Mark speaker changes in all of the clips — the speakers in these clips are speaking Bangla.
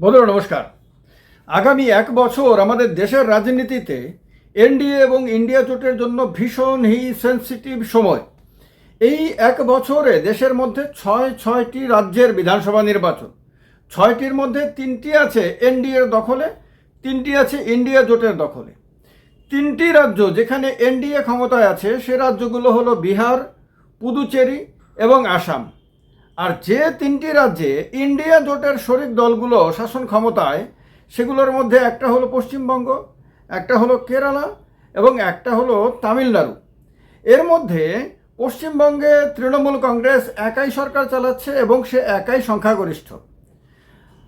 Speaker 1: বন্ধুরা, নমস্কার। আগামী এক বছর আমাদের দেশের রাজনীতিতে এনডিএ এবং ইন্ডিয়া জোটের জন্য ভীষণ হি সেন্সিটিভ সময়। এই এক বছরে দেশের মধ্যে ছয়, ছয়টি রাজ্যের বিধানসভা নির্বাচন। ছয়টির মধ্যে তিনটি আছে এনডিএর দখলে, তিনটি আছে ইন্ডিয়া জোটের দখলে। তিনটি রাজ্য যেখানে এনডিএ ক্ষমতায় আছে, সে রাজ্যগুলো হলো বিহার, পুদুচেরি এবং আসাম। আর যে তিনটি রাজ্যে ইন্ডিয়া জোটের শরিক দলগুলো শাসন ক্ষমতায়, সেগুলোর মধ্যে একটা হলো পশ্চিমবঙ্গ, একটা হলো কেরালা এবং একটা হলো তামিলনাড়ু। এর মধ্যে পশ্চিমবঙ্গে তৃণমূল কংগ্রেস একাই সরকার চালাচ্ছে এবং সে একাই সংখ্যাগরিষ্ঠ।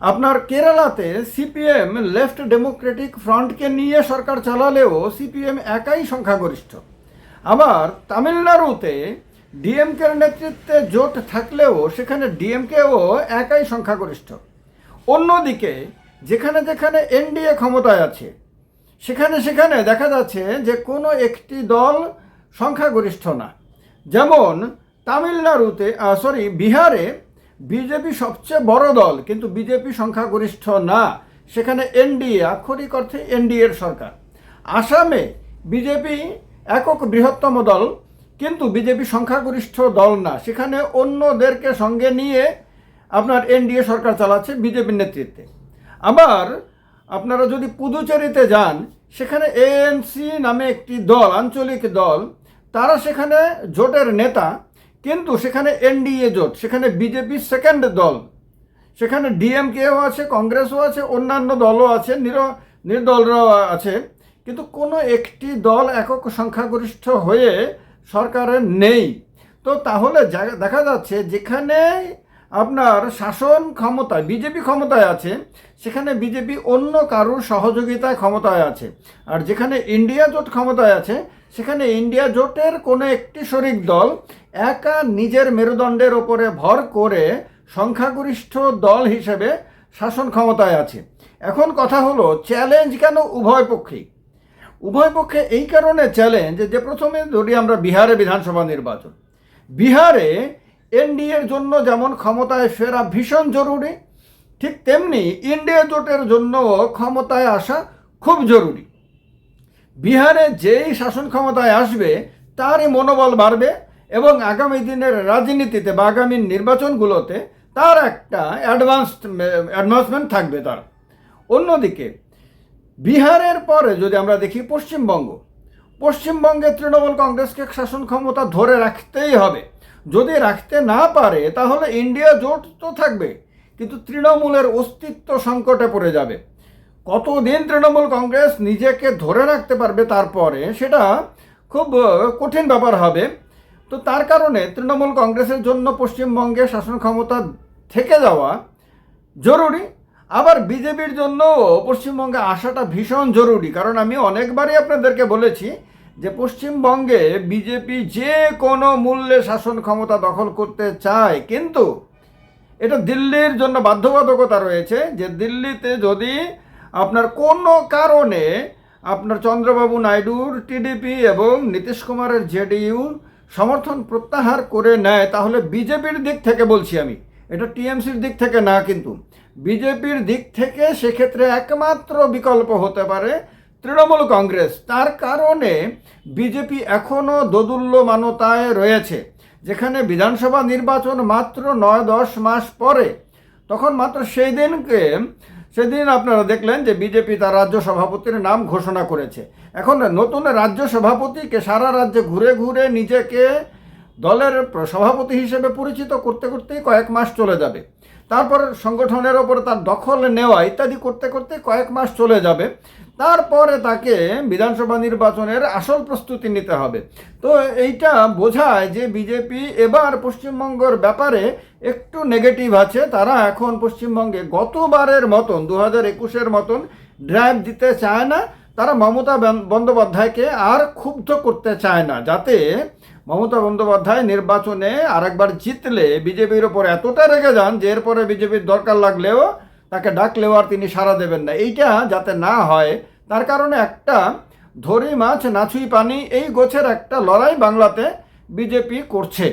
Speaker 1: আপনার কেরালাতে সিপিএম লেফট ডেমোক্রেটিক ফ্রন্টকে নিয়ে সরকার চালালেও সিপিএম একাই সংখ্যাগরিষ্ঠ। আবার তামিলনাড়ুতে ডিএমকের নেতৃত্বে জোট থাকলেও সেখানে ডিএমকেও একাই সংখ্যাগরিষ্ঠ। অন্যদিকে, যেখানে যেখানে এনডিএ ক্ষমতায় আছে, সেখানে সেখানে দেখা যাচ্ছে যে কোনো একটি দল সংখ্যাগরিষ্ঠ না। যেমন তামিলনাড়ুতে সরি বিহারে বিজেপি সবচেয়ে বড় দল, কিন্তু বিজেপি সংখ্যাগরিষ্ঠ না। সেখানে এনডিএ আক্ষরিক অর্থে এনডিএর সরকার। আসামে বিজেপি একক বৃহত্তম দল বিজেপি সংখ্যাগরিষ্ঠ দল না। সেখানে অন্যদেরকে সঙ্গে নিয়ে আপনার এনডিএ সরকার চালাচ্ছে বিজেপির নেতৃত্বে। আবার আপনারা যদি পুদুচেরিতে যান, সেখানে এএনসি নামে একটি দল, আঞ্চলিক দল, তারা সেখানে জোটের নেতা, কিন্তু সেখানে এনডিএ জোট, সেখানে বিজেপি সেকেন্ড দল, সেখানে ডিএমকেও আছে, কংগ্রেসও আছে, অন্যান্য দলও আছে, নির, নির্দলরাও আছে। কিন্তু কোনো একটি দল একক সংখ্যাগরিষ্ঠ হয়ে সরকারের নেই। তো তাহলে দেখা যাচ্ছে যেখানে আপনার শাসন ক্ষমতায়, বিজেপি ক্ষমতায় আছে, সেখানে বিজেপি অন্য কারোর সহযোগিতায় ক্ষমতায় আছে। আর যেখানে ইন্ডিয়া জোট ক্ষমতায় আছে, সেখানে ইন্ডিয়া জোটের কোনো একটি শরিক দল একা নিজের মেরুদণ্ডের ওপরে ভর করে সংখ্যাগরিষ্ঠ দল হিসেবে শাসন ক্ষমতায় আছে। এখন কথা হলো চ্যালেঞ্জ কেন উভয় পক্ষেই? উভয় পক্ষে এই কারণে চ্যালেঞ্জ যে প্রথমে ধরি আমরা বিহারে বিধানসভা নির্বাচন, বিহারে এনডিএর জন্য যেমন ক্ষমতায় ফেরা ভীষণ জরুরি, ঠিক তেমনি ইন্ডিয়া জোটের জন্য ক্ষমতায় আসা খুব জরুরি। বিহারে যেই শাসন ক্ষমতায় আসবে, তারই মনোবল বাড়বে এবং আগামী দিনের রাজনীতিতে বা আগামী নির্বাচনগুলোতে তার একটা অ্যাডভান্স অ্যাডভান্সমেন্ট থাকবে তার। অন্যদিকে বিহারের পরে যদি আমরা দেখি পশ্চিমবঙ্গ, পশ্চিমবঙ্গে তৃণমূল কংগ্রেসকে শাসন ক্ষমতা ধরে রাখতেই হবে। যদি রাখতে না পারে, তাহলে ইন্ডিয়া জোট তো থাকবে, কিন্তু তৃণমূলের অস্তিত্ব সংকটে পড়ে যাবে। কতদিন তৃণমূল কংগ্রেস নিজেকে ধরে রাখতে পারবে তারপরে সেটা খুব কঠিন ব্যাপার হবে। তো তার কারণে তৃণমূল কংগ্রেসের জন্য পশ্চিমবঙ্গে শাসন ক্ষমতা থেকে যাওয়া জরুরি। আবার বিজেপির জন্য পশ্চিমবঙ্গে আসাটা ভীষণ জরুরি, কারণ আমি অনেকবারই আপনাদেরকে বলেছি যে পশ্চিমবঙ্গে বিজেপি যে কোনো মূল্যে শাসন ক্ষমতা দখল করতে চায়, কিন্তু এটা দিল্লির জন্য বাধ্যবাধকতা রয়েছে যে দিল্লিতে যদি আপনার কোনো কারণে আপনার চন্দ্রবাবু নাইডুর টিডিপি এবং নীতিশ কুমারের জেডিইউ সমর্থন প্রত্যাহার করে নেয়, তাহলে বিজেপির দিক থেকে বলছি আমি, এটা টিএমসির দিক থেকে না কিন্তু। বিজেপির দিক থেকে সেক্ষেত্রে একমাত্র বিকল্প হতে পারে তৃণমূল কংগ্রেস। তার কারণে বিজেপি এখনও দোদুল্যমানতায় রয়েছে, যেখানে বিধানসভা নির্বাচন মাত্র নয় দশ মাস পরে। তখন মাত্র সেই দিনকে, সেদিন আপনারা দেখলেন যে বিজেপি তার রাজ্য সভাপতির নাম ঘোষণা করেছে। এখন নতুন রাজ্য সভাপতিকে সারা রাজ্যে ঘুরে ঘুরে নিজেকে দলের সভাপতি হিসেবে পরিচিত করতে করতেই কয়েক মাস চলে যাবে। তারপর সংগঠনের ওপর তার দখল নেওয়া ইত্যাদি করতে করতে কয়েক মাস চলে যাবে। তারপরে তাকে বিধানসভা নির্বাচনের আসল প্রস্তুতি নিতে হবে। তো এইটা বোঝায় যে বিজেপি এবার পশ্চিমবঙ্গের ব্যাপারে একটু নেগেটিভ আছে। তারা এখন পশ্চিমবঙ্গে গতবারের মতন দু হাজার একুশের মতন ড্রাইভ দিতে চায় না। তারা মমতা বন্দ্যোপাধ্যায়কে আর ক্ষুব্ধ করতে চায় না, যাতে মমতা বন্দ্যোপাধ্যায় নির্বাচনে আরেকবার জিতলে বিজেপির ওপর এতটা রেগে যান যে এরপরে বিজেপির দরকার লাগলেও তাকে ডাকলেও আর তিনি সাড়া দেবেন না। এইটা যাতে না হয়, তার কারণে একটা ধরি মাছ নাছুই পানি, এই গোছের একটা লড়াই বাংলাতে বিজেপি করছে।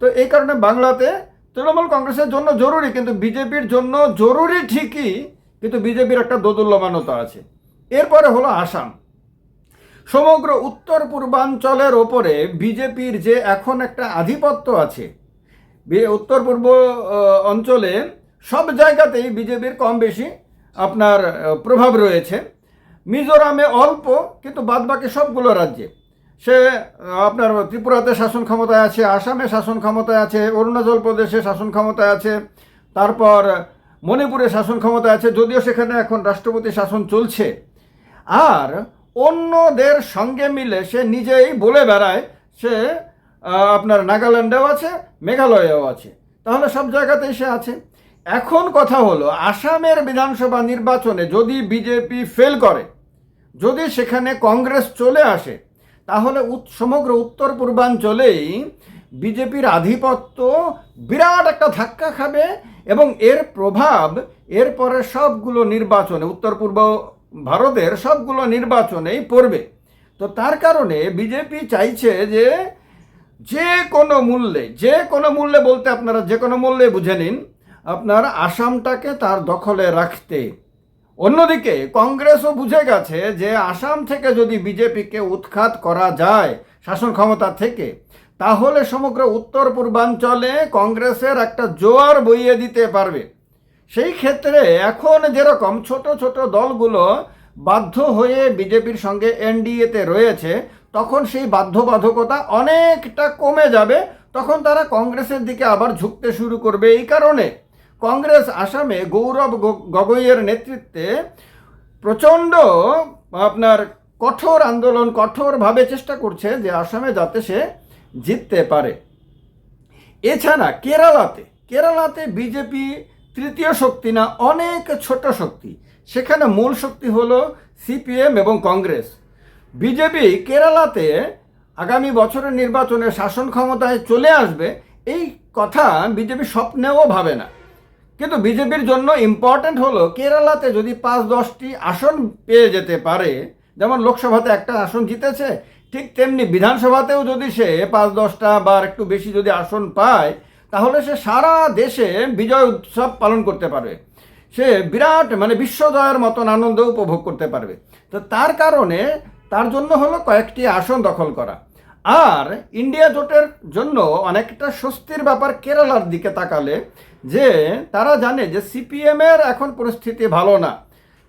Speaker 1: তো এই কারণে বাংলাতে তৃণমূল কংগ্রেসের জন্য জরুরি, কিন্তু বিজেপির জন্য জরুরি ঠিকই, কিন্তু বিজেপির একটা দোদুল্যমানতা আছে। এরপরে হলো আসাম। সমগ্র উত্তর পূর্বাঞ্চলের ওপরে বিজেপির যে এখন একটা আধিপত্য আছে উত্তর পূর্ব অঞ্চলে সব জায়গাতেই বিজেপির কম বেশি আপনার প্রভাব রয়েছে। মিজোরামে অল্প, কিন্তু বাদবাকি সবগুলো রাজ্যে। সে, আপনার ত্রিপুরাতে শাসন ক্ষমতায় আছে, আসামে শাসন ক্ষমতায় আছে, অরুণাচল প্রদেশে শাসন ক্ষমতায় আছে, তারপর মণিপুরে শাসন ক্ষমতায় আছে, যদিও সেখানে এখন রাষ্ট্রপতি শাসন চলছে। আর অন্যদের সঙ্গে মিলে সে নিজেই বলে বেড়ায়, সে আপনার নাগাল্যান্ডেও আছে, মেঘালয়েও আছে। তাহলে সব জায়গাতেই সে আছে। এখন কথা হলো, আসামের বিধানসভা নির্বাচনে যদি বিজেপি ফেল করে, যদি সেখানে কংগ্রেস চলে আসে, তাহলে সমগ্র উত্তর পূর্বাঞ্চলেই বিজেপির আধিপত্য বিরাট একটা ধাক্কা খাবে এবং এর প্রভাব এরপরে সবগুলো নির্বাচনে, উত্তর পূর্ব ভারতের সবগুলো নির্বাচনেই পড়বে। তো তার কারণে বিজেপি চাইছে যে যে কোনো মূল্যে, যে কোনো মূল্যে বলতে আপনারা যে কোনো মূল্যে বুঝে নিন, আপনার আসামটাকে তার দখলে রাখতে। অন্যদিকে কংগ্রেসও বুঝে গেছে যে আসাম থেকে যদি বিজেপিকে উৎখাত করা যায় শাসন ক্ষমতা থেকে, তাহলে সমগ্র উত্তর পূর্বাঞ্চলে কংগ্রেসের একটা জোয়ার বইয়ে দিতে পারবে। সেই ক্ষেত্রে এখন যেরকম ছোট ছোট দলগুলো বাধ্য হয়ে বিজেপির সঙ্গে এনডিএতে রয়েছে, তখন সেই বাধ্যবাধকতা অনেকটা কমে যাবে, তখন তারা কংগ্রেসের দিকে আবার ঝুঁকতে শুরু করবে। এই কারণে কংগ্রেস আসামে গৌরব গগ- গগৈয়ের নেতৃত্বে প্রচণ্ড, আপনার কঠোর আন্দোলন কঠোরভাবে চেষ্টা করছে যে আসামে যাতে সে জিততে পারে। এছাড়া কেরালাতে কেরালাতে বিজেপি তৃতীয় শক্তি না, অনেক ছোট শক্তি। সেখানে মূল শক্তি হলো সিপিএম এবং কংগ্রেস। বিজেপি কেরালাতে আগামী বছরের নির্বাচনে শাসন ক্ষমতায় চলে আসবে, এই কথা বিজেপি স্বপ্নেও ভাবে না। কিন্তু বিজেপির জন্য ইম্পর্ট্যান্ট হলো, কেরালাতে যদি পাঁচ, দশটি আসন পেয়ে যেতে পারে, যেমন লোকসভাতে একটা আসন জিতেছে, ঠিক তেমনি বিধানসভাতেও যদি সে পাঁচ, দশটা বা একটু বেশি যদি আসন পায় তাহলে সে সারা দেশে বিজয় উৎসব পালন করতে পারবে। সে বিরাট মানে বিশ্বজয়ের মতন আনন্দ উপভোগ করতে পারবে। তো তার কারণে তার জন্য হলো কয়েকটি আসন দখল করা। আর ইন্ডিয়া জোটের জন্য অনেকটা স্বস্তির ব্যাপার কেরালার দিকে তাকালে যে তারা জানে যে সিপিএমের এখন পরিস্থিতি ভালো না।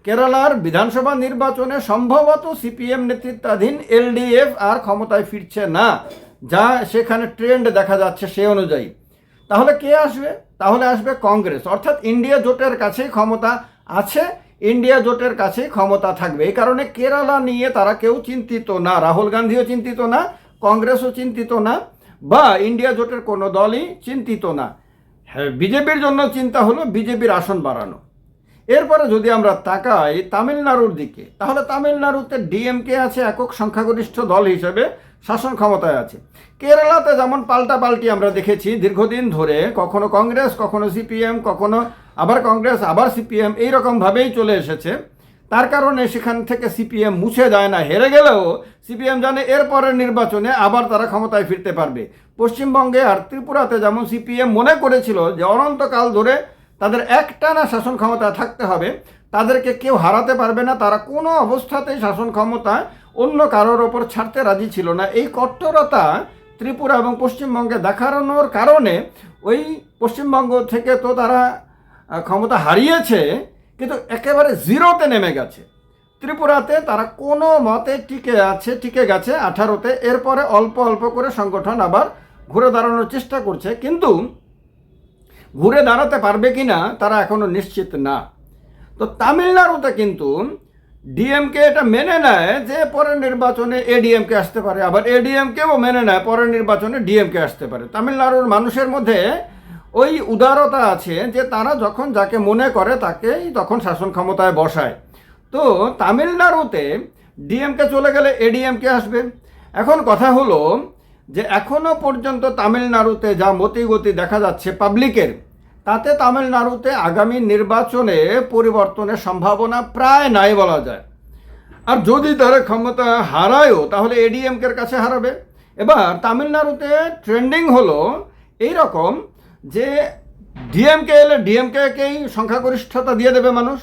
Speaker 1: কেরালার বিধানসভা নির্বাচনে সম্ভবত সিপিএম নেতৃত্বাধীন এলডিএফ আর ক্ষমতায় ফিরছে না। যা সেখানে ট্রেন্ড দেখা যাচ্ছে সে অনুযায়ী। তাহলে কে আসবে? তাহলে আসবে কংগ্রেস। অর্থাৎ ইন্ডিয়া জোটের কাছেই ক্ষমতা আছে, ইন্ডিয়া জোটের কাছেই ক্ষমতা থাকবে। এই কারণে কেরালা নিয়ে তারা কেউ চিন্তিত না, রাহুল গান্ধীও চিন্তিত না, কংগ্রেসও চিন্তিত না, বা ইন্ডিয়া জোটের কোনো দলই চিন্তিত না। হ্যাঁ বিজেপির জন্য চিন্তা হলো বিজেপির আসন বাড়ানো। এরপরে যদি আমরা তাকাই তামিলনাড়ুর দিকে, তাহলে তামিলনাড়ুতে ডিএমকে আছে একক সংখ্যাগরিষ্ঠ দল হিসেবে, শাসন ক্ষমতায় আছে। কেরালাতে যেমন পাল্টাপাল্টি আমরা দেখেছি দীর্ঘদিন ধরে, কখনো কংগ্রেস, কখনো সিপিএম, কখনো আবার কংগ্রেস, আবার সিপিএম এইরকমভাবেই চলে এসেছে। তার কারণে সেখান থেকে সিপিএম মুছে যায় না, হেরে গেলেও সিপিএম জানে এরপরের নির্বাচনে আবার তারা ক্ষমতায় ফিরতে পারবে। পশ্চিমবঙ্গে আর ত্রিপুরাতে যেমন সিপিএম মনে করেছিল যে অনন্তকাল ধরে তাদের একটানা শাসন ক্ষমতা থাকতে হবে। তাদেরকে কেউ হারাতে পারবে না। তারা কোনো অবস্থাতেই শাসন ক্ষমতা অন্য কারোর ওপর ছাড়তে রাজি ছিল না। এই কট্টরতা ত্রিপুরা এবং পশ্চিমবঙ্গে দেখানোর কারণে ওই পশ্চিমবঙ্গ থেকে তো তারা ক্ষমতা হারিয়েছে, কিন্তু একেবারে জিরোতে নেমে গেছে। ত্রিপুরাতে তারা কোনো মতে টিকে আছে, টিকে গেছে আঠারোতে। এরপরে অল্প অল্প করে সংগঠন আবার ঘুরে দাঁড়ানোর চেষ্টা করছে। কিন্তু ঘুরে দাঁড়াতে পারবে কি না তারা এখনও নিশ্চিত না। তো তামিলনাড়ুতে কিন্তু ডিএমকে এটা মেনে নেয় যে পরের নির্বাচনে এডিএমকে আসতে পারে, আবার এডিএমকেও মেনে নেয় পরের নির্বাচনে ডিএমকে আসতে পারে। তামিলনাড়ুর মানুষের মধ্যে ওই উদারতা আছে যে তারা যখন যাকে মনে করে তাকেই তখন শাসন ক্ষমতায় বসায়। তো তামিলনাড়ুতে ডিএমকে চলে গেলে এডিএমকে আসবে। এখন কথা হলো যে এখনও পর্যন্ত তামিলনাড়ুতে যা মতিগতি দেখা যাচ্ছে পাবলিকের, তাতে তামিলনাড়ুতে আগামী নির্বাচনে পরিবর্তনের সম্ভাবনা প্রায় নাই বলা যায়। আর যদি তারা ক্ষমতা হারায়ও, তাহলে এডিএমকের কাছে হারাবে। এবার তামিলনাড়ুতে ট্রেন্ডিং হলো এই রকম যে ডিএমকে এলে ডিএমকেকেই সংখ্যাগরিষ্ঠতা দিয়ে দেবে মানুষ,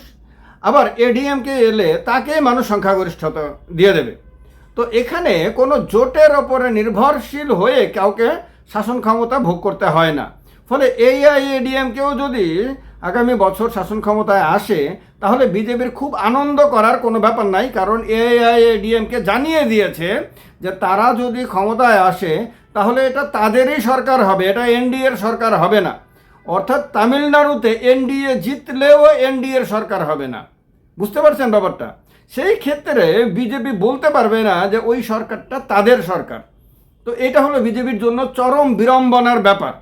Speaker 1: আবার এডিএমকে এলে তাকেই মানুষ সংখ্যাগরিষ্ঠতা দিয়ে দেবে। তো এখানে কোনো জোটের ওপরে নির্ভরশীল হয়ে কাউকে শাসন ক্ষমতা ভোগ করতে হয় না। ফলে এআইএডিএমকেও যদি আগামী বছর শাসন ক্ষমতায় আসে, তাহলে বিজেপির খুব আনন্দ করার কোনো ব্যাপার নাই, কারণ এআইএডিএমকে জানিয়ে দিয়েছে যে তারা যদি ক্ষমতায় আসে, তাহলে এটা তাদেরই সরকার হবে, এটা এনডিএর সরকার হবে না। অর্থাৎ তামিলনাড়ুতে এনডিএ জিতলেও এনডিএর সরকার হবে না। বুঝতে পারছেন ব্যাপারটা? সেই ক্ষেত্রে বিজেপি বলতে পারবে না যে ওই সরকারটা তাদের সরকার। তো এটা হলো বিজেপির জন্য চরম বিড়ম্বনার ব্যাপার।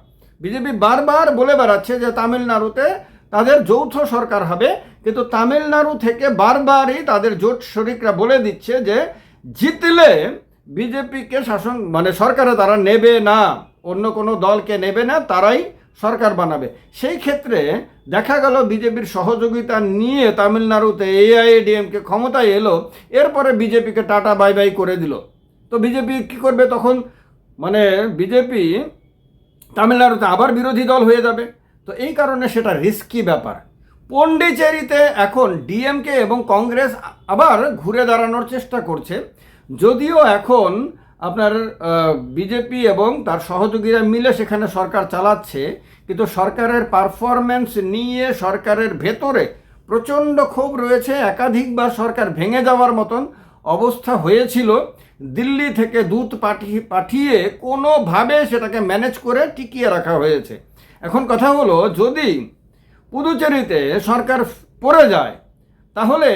Speaker 1: বিজেপি বারবার বলে বেড়াচ্ছে যে তামিলনাড়ুতে তাদের যৌথ সরকার হবে, কিন্তু তামিলনাড়ু থেকে বারবারই তাদের জোট শরিকরা বলে দিচ্ছে যে জিতলে বিজেপিকে শাসন মানে সরকারে তারা নেবে না। অন্য কোনো দলকে নেবে না, তারাই সরকার বানাবে। সেই ক্ষেত্রে দেখা গেল বিজেপির সহযোগিতা নিয়ে তামিলনাড়ুতে এআইএডিএমকে ক্ষমতায় এলো, এরপরে বিজেপিকে টাটা বাই বাই করে দিল। তো বিজেপি কী করবে তখন? মানে বিজেপি তামিলনাড়ুতে আবার বিরোধী দল হয়ে যাবে। তো এই কারণে সেটা রিস্কি ব্যাপার। পন্ডিচেরিতে এখন ডিএমকে এবং কংগ্রেস আবার ঘুরে দাঁড়ানোর চেষ্টা করছে। যদিও এখন আপনার বিজেপি এবং তার সহযোগীরা মিলে সেখানে সরকার চালাচ্ছে, কিন্তু সরকারের পারফরম্যান্স নিয়ে সরকারের ভেতরে প্রচণ্ড ক্ষোভ রয়েছে। একাধিকবার সরকার ভেঙে যাওয়ার মতন অবস্থা হয়েছিল। দিল্লি থেকে দূত পাঠিয়ে পাঠিয়ে কোনোভাবে সেটাকে ম্যানেজ করে টিকিয়ে রাখা হয়েছে। এখন কথা হলো, যদি পুদুচেরিতে সরকার পড়ে যায়, তাহলে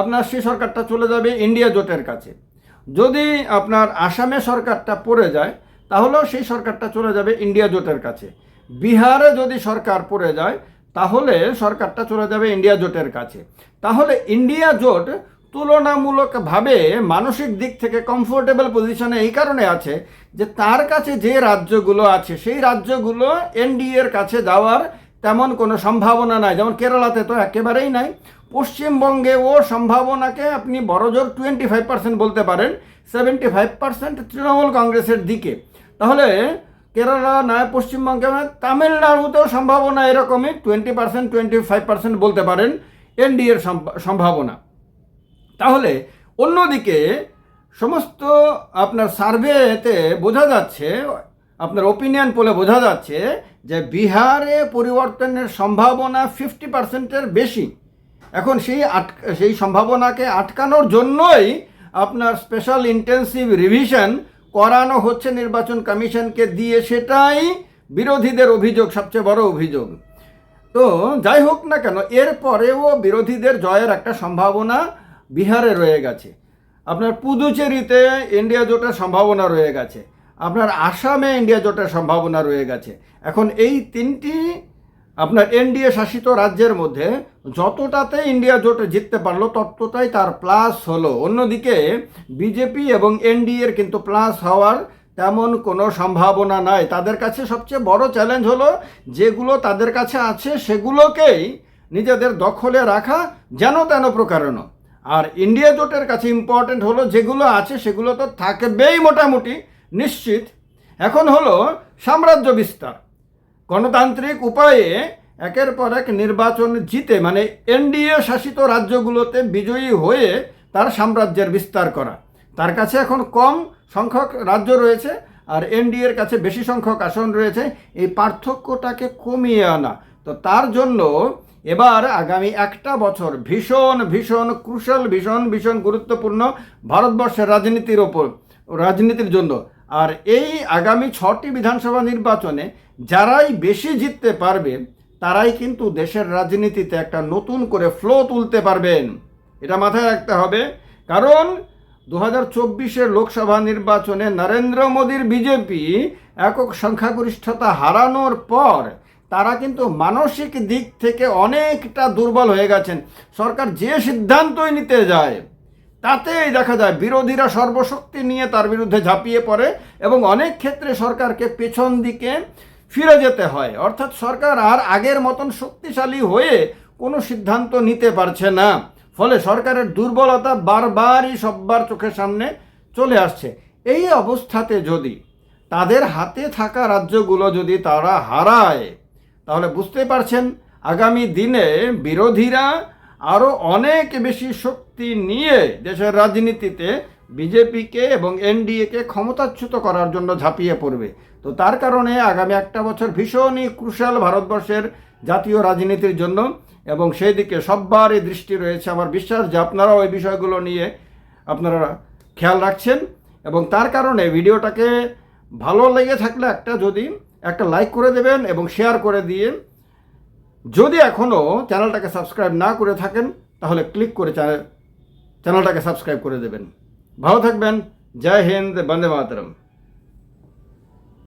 Speaker 1: আপনার সেই সরকারটা চলে যাবে ইন্ডিয়া জোটের কাছে। যদি আপনার আসামে সরকারটা পড়ে যায়, তাহলেও সেই সরকারটা চলে যাবে ইন্ডিয়া জোটের কাছে। বিহারে যদি সরকার পড়ে যায়, তাহলে সরকারটা চলে যাবে ইন্ডিয়া জোটের কাছে। তাহলে ইন্ডিয়া জোট তুলনামূলকভাবে মানসিক দিক থেকে কমফোর্টেবল পজিশনে এই কারণে আছে যে তার কাছে যে রাজ্যগুলো আছে, সেই রাজ্যগুলো এনডিএর কাছে যাওয়ার তেমন কোনো সম্ভাবনা নাই। যেমন কেরালাতে তো একেবারেই নাই। পশ্চিমবঙ্গেও সম্ভাবনাকে আপনি বড়জোর টোয়েন্টি ফাইভ পার্সেন্ট বলতে পারেন সেভেন্টি ফাইভ পার্সেন্ট তৃণমূল কংগ্রেসের দিকে। তাহলে কেরালা নয়, পশ্চিমবঙ্গে তামিলনাড়ুতেও সম্ভাবনা এরকমই twenty percent twenty five percent বলতে পারেন এনডিএর সম্ভাবনা। তাহলে অন্যদিকে সমস্ত আপনার সার্ভেতে বোঝা যাচ্ছে, আপনার ওপিনিয়ন পোলে বোঝা যাচ্ছে যে বিহারে পরিবর্তনের সম্ভাবনা ফিফটি পার্সেন্টের বেশি। এখন সেই আট, সেই সম্ভাবনাকে আটকানোর জন্যই আপনার স্পেশাল ইন্টেন্সিভ রিভিশন করানো হচ্ছে নির্বাচন কমিশনকে দিয়ে, সেটাই বিরোধীদের অভিযোগ, সবচেয়ে বড় অভিযোগ। তো যাই হোক না কেন এরপরেও বিরোধীদের জয়ের একটা সম্ভাবনা বিহারে রয়ে গেছে। আপনার পুদুচেরিতে ইন্ডিয়া জোটের সম্ভাবনা রয়ে গেছে। আপনার আসামে ইন্ডিয়া জোটের সম্ভাবনা রয়ে গেছে। এখন এই তিনটি আপনার এনডিএ শাসিত রাজ্যের মধ্যে যতটাতে ইন্ডিয়া জোট জিততে পারল, ততটাই তার প্লাস হলো। অন্যদিকে বিজেপি এবং এনডিএর কিন্তু প্লাস হওয়ার তেমন কোনো সম্ভাবনা নাই। তাদের কাছে সবচেয়ে বড় চ্যালেঞ্জ হলো যেগুলো তাদের কাছে আছে, সেগুলোকেই নিজেদের দখলে রাখা যেন তেন প্রকারণ। আর ইন্ডিয়া জোটের কাছে ইম্পর্টেন্ট হলো যেগুলো আছে, সেগুলো তো থাকবেই মোটামুটি। নিশ্চিত। এখন হলো সাম্রাজ্য বিস্তার। গণতান্ত্রিক উপায়ে একের পর এক নির্বাচন জিতে মানে এনডিএ শাসিত রাজ্যগুলোতে বিজয়ী হয়ে তার সাম্রাজ্যের বিস্তার করা। তার কাছে এখন কম সংখ্যক রাজ্য রয়েছে আর এনডিএর কাছে বেশি সংখ্যক আসন রয়েছে। এই পার্থক্যটাকে কমিয়ে আনা। তো তার জন্য এবার আগামী একটা বছর ভীষণ ভীষণ, ক্রুশাল, ভীষণ ভীষণ গুরুত্বপূর্ণ ভারতবর্ষের রাজনীতির ওপর, রাজনীতির জন্য আর এই আগামী ছটি বিধানসভা নির্বাচনে যারাই বেশি জিততে পারবে, তারাই কিন্তু দেশের রাজনীতিতে একটা নতুন করে ফ্লো তুলতে পারবেন। এটা মাথায় রাখতে হবে। কারণ দু হাজার চব্বিশের লোকসভা নির্বাচনে নরেন্দ্র মোদীর বিজেপি একক সংখ্যাগরিষ্ঠতা হারানোর পর তারা কিন্তু মানসিক দিক থেকে অনেকটা দুর্বল হয়ে গেছেন। সরকার যে সিদ্ধান্তই নিতে যায় তাতেই দেখা যায় বিরোধীরা সর্বশক্তি নিয়ে তার বিরুদ্ধে ঝাঁপিয়ে পড়ে এবং অনেক ক্ষেত্রে সরকারকে পেছন দিকে ফিরে যেতে হয়। অর্থাৎ সরকার আর আগের মতন শক্তিশালী হয়ে কোনো সিদ্ধান্ত নিতে পারছে না। ফলে সরকারের দুর্বলতা বারবারই সব্বার চোখের সামনে চলে আসছে। এই অবস্থাতে যদি তাদের হাতে থাকা রাজ্যগুলো যদি তারা হারায়, তাহলে বুঝতে পারছেন আগামী দিনে বিরোধীরা আরও অনেক বেশি শক্তি নিয়ে দেশের রাজনীতিতে বিজেপিকে এবং এনডিএকে ক্ষমতাচ্যুত করার জন্য ঝাঁপিয়ে পড়বে। তো তার কারণে আগামী একটা বছর ভীষণই ক্রুশাল ভারতবর্ষের জাতীয় রাজনীতির জন্য এবং সেই দিকে সব্বারই দৃষ্টি রয়েছে আমার বিশ্বাস যে আপনারাও ওই বিষয়গুলো নিয়ে আপনারা খেয়াল রাখছেন এবং তার কারণে ভিডিওটাকে ভালো লেগে থাকলে একটা যদি একটা লাইক করে দেবেন এবং শেয়ার করে দিয়ে যদি এখনও চ্যানেলটাকে সাবস্ক্রাইব না করে থাকেন, তাহলে ক্লিক করে চ্যানেল চ্যানেলটাকে সাবস্ক্রাইব করে দেবেন। ভালো থাকবেন। জয় হিন্দ বন্দে মাতরম।